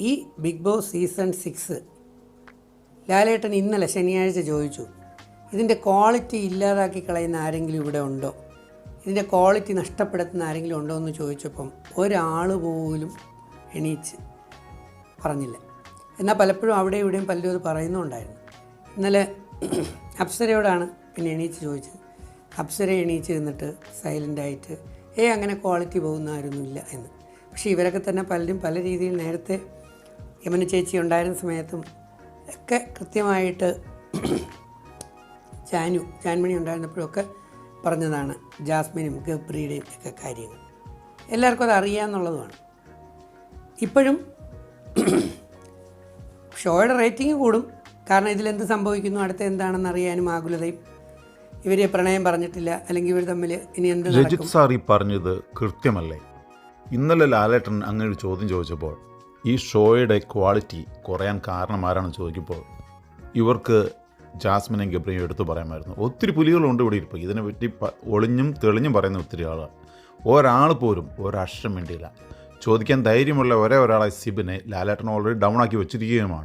ഈ Big Boss season six Lalettan ഇന്നലെ ശനിയാഴ്ച ചോദിച്ചു ഇതിന്റെ ക്വാളിറ്റി ഇല്ലാതാക്കി കളയുന്ന ആരെങ്കിലും ഇവിടെ ഉണ്ടോ? ഇതിന്റെ ക്വാളിറ്റി നഷ്ടപ്പെടുത്തുന്ന ആരെങ്കിലും ഉണ്ടോ? എന്ന് ചോദിച്ചപ്പം ഒരാൾ പോലും എണീച്ച് പറഞ്ഞില്ല. എന്നാൽ പലപ്പോഴും അവിടെ ഇവിടെയും പലരും അത് പറയുന്നുണ്ടായിരുന്നു. ഇന്നലെ അപ്സരയോടാണ് പിന്നെ എണീച്ച് ചോദിച്ചത്. അപ്സര എണീച്ച് നിന്നിട്ട് സൈലന്റായിട്ട് ഏ അങ്ങനെ ക്വാളിറ്റി പോകുന്ന ആരൊന്നുമില്ല എന്ന്. പക്ഷേ ഇവരൊക്കെ തന്നെ പലരും പല രീതിയിൽ നേരത്തെ യമന ചേച്ചി ഉണ്ടായിരുന്ന സമയത്തും ഒക്കെ കൃത്യമായിട്ട് ചാനു ചാൻമണി ഉണ്ടായിരുന്നപ്പോഴൊക്കെ പറഞ്ഞതാണ് ജാസ്മിനും ഗബ്രിയുടെയും ഒക്കെ കാര്യങ്ങൾ. എല്ലാവർക്കും അത് അറിയാമെന്നുള്ളതുമാണ് ഇപ്പോഴും ഷോയുടെ റേറ്റിംഗ് കൂടും. കാരണം ഇതിലെന്ത് സംഭവിക്കുന്നു അടുത്ത എന്താണെന്ന് അറിയാനും ആകുലതയും. ഇവർ പ്രണയം പറഞ്ഞിട്ടില്ല അല്ലെങ്കിൽ ഇവർ തമ്മിൽ ഇനി എന്ത് രജിത് സാർ ഈ പറഞ്ഞത് കൃത്യമല്ലേ? ഇന്നലെ ലാലേട്ടൻ അങ്ങനെ ഒരു ചോദ്യം ചോദിച്ചപ്പോൾ ഈ ഷോയുടെ ക്വാളിറ്റി കുറയാൻ കാരണം ആരാണെന്ന് ചോദിക്കുമ്പോൾ ഇവർക്ക് ജാസ്മിനും ഗബ്രിയും എടുത്തു പറയാമായിരുന്നു. ഒത്തിരി പുലികളുണ്ട് ഇവിടെ ഇരിപ്പോൾ ഇതിനെപ്പറ്റി പ- ഒളിഞ്ഞും തെളിഞ്ഞും പറയുന്ന ഒത്തിരി ആളാണ്. ഒരാൾ പോലും ഒരക്ഷരം വേണ്ടിയില്ല ചോദിക്കാൻ ധൈര്യമുള്ള ഒരേ ഒരാളെ സിബിനെ ലാലേട്ടൻ ഓൾറെഡി ഡൗൺ ആക്കി വെച്ചിരിക്കുകയുമാണ്.